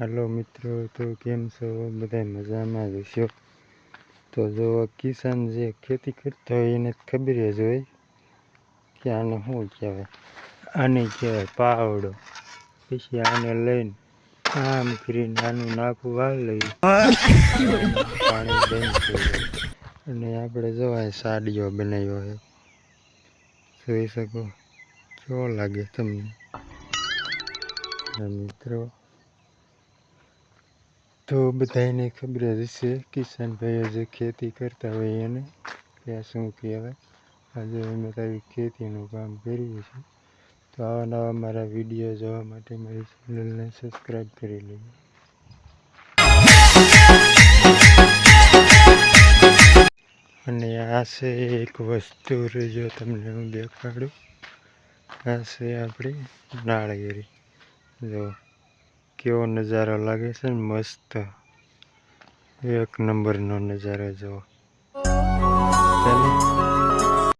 હાલો મિત્રો, તો કેમ છો? બધા મજામાં જ તો જો કિસાન જે ખેતી કરતા હોય એને ખબર જ હોય કે આને શું કહેવાય? આને કહેવાય પાવડો. પછી આને લઈને આમ કરીને આનું નાખું વાળ લઈ પાણી બંધ થઈ અને આપણે જોવાય સાડીઓ બનાવ્યો છે જોઈ શકો? કેવો લાગે તમને? મિત્રો. તો બધાને ખબર જ હશે કિસાન ભાઈઓ જે ખેતી કરતા હોય એને ત્યાં શું કહેવાય આજે અમે તારી ખેતીનું કામ કરીએ છીએ તો આવા નવા મારા વીડિયો જોવા માટે મારી ચેનલને સબસ્ક્રાઈબ કરી લેજો અને આ છે એક વસ્તુ જો તમને હું દેખાડું આ છે આપણી નાળિયેરી જો કેવો નજારો લાગે છે ને મસ્ત. એક નંબરનો નજારો જો